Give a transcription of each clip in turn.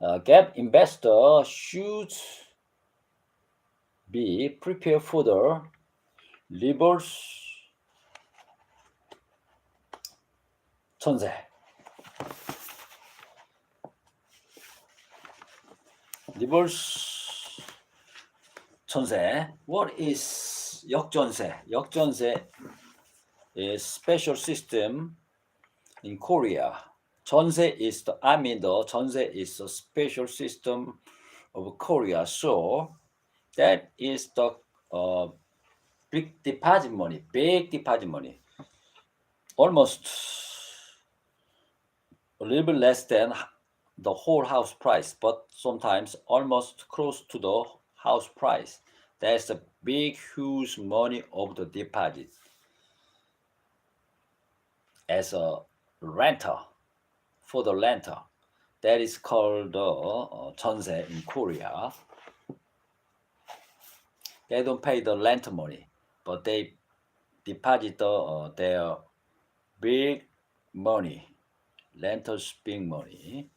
uh, gap investor should be prepared for the reverse 전세. 리버스 전세. What is 역전세? 역전세 is special system in Korea. 전세 is the I mean the 전세 is a special system of Korea. So that is the uh, big deposit money, big deposit money. Almost a little bit less than the whole house price, but sometimes almost close to the house price. That's a big, huge money of the deposit as a renter For the renter. That is called the uh, 전세 in Korea. They don't pay the rent money, but they deposit the, uh, their big money, renters big money.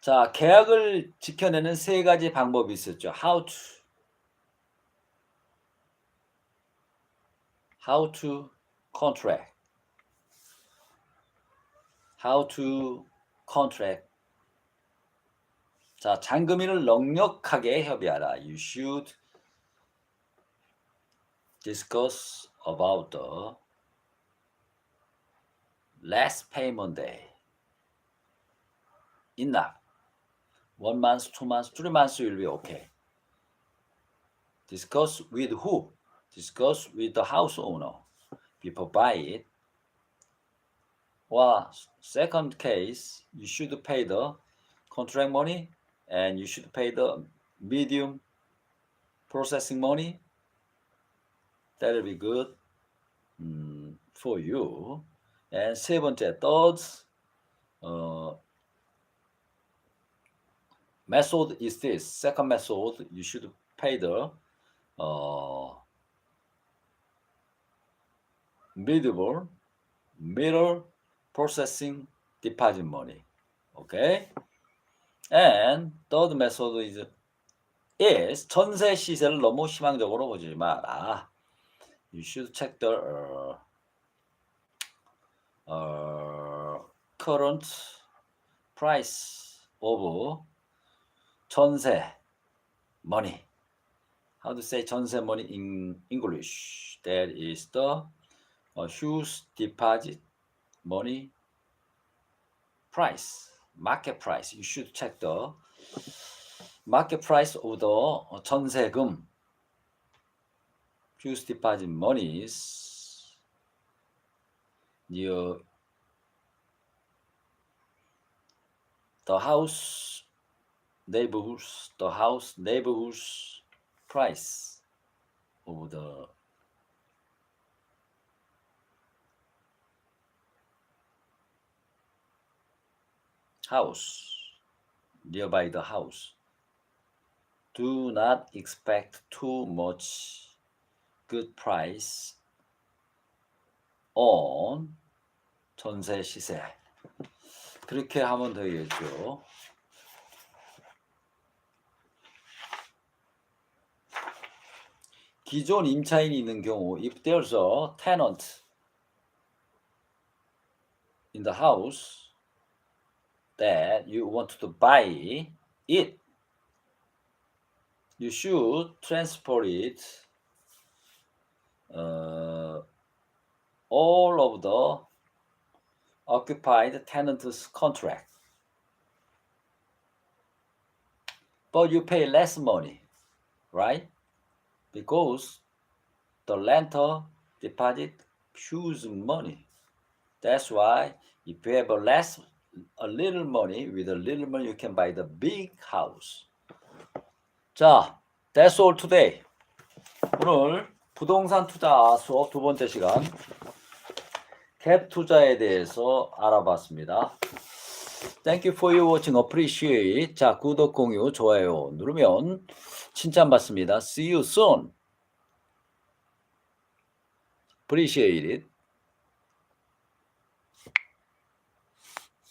자, 계약을 지켜내는 세 가지 방법이 있었죠. How to how to contract. How to contract. 자, 잔금인을 넉넉하게 협의하라. You should discuss about the last payment day. enough. One month, two months, three months will be okay. Discuss with who? Discuss with the house owner before buy it. Well, second case, you should pay the contract money and you should pay the medium processing money. That'll be good mm, for you. And 세 번째, third, uh, method is this. Second method, you should pay the uh, middle middle processing deposit money. Okay. And third method is is 전세 시세를 너무 희망적으로 보지 마라. You should check the uh, uh, current price of 전세 money. How to say 전세 money in English? That is the uh, huge deposit money price, market price. You should check the market price of the uh, 전세금, huge deposit monies near the house neighborhoods, the house neighborhoods price of the house nearby the house. Do not expect too much good price on 전세 시세. 그렇게 하면 되겠죠. 기존 임차인이 있는 경우 if there's a tenant in the house that you want to buy it you should transport it uh, all of the occupied tenant's contract but you pay less money right because the renter deposit huge money. That's why if you have less a little money with a little money you can buy the big house. 자, that's all today. 오늘 부동산 투자 수업 두 번째 시간 캡 투자에 대해서 알아봤습니다. Thank you for your watching. Appreciate. 자, 구독, 공유, 좋아요 누르면 칭찬받습니다. See you soon. Appreciate it.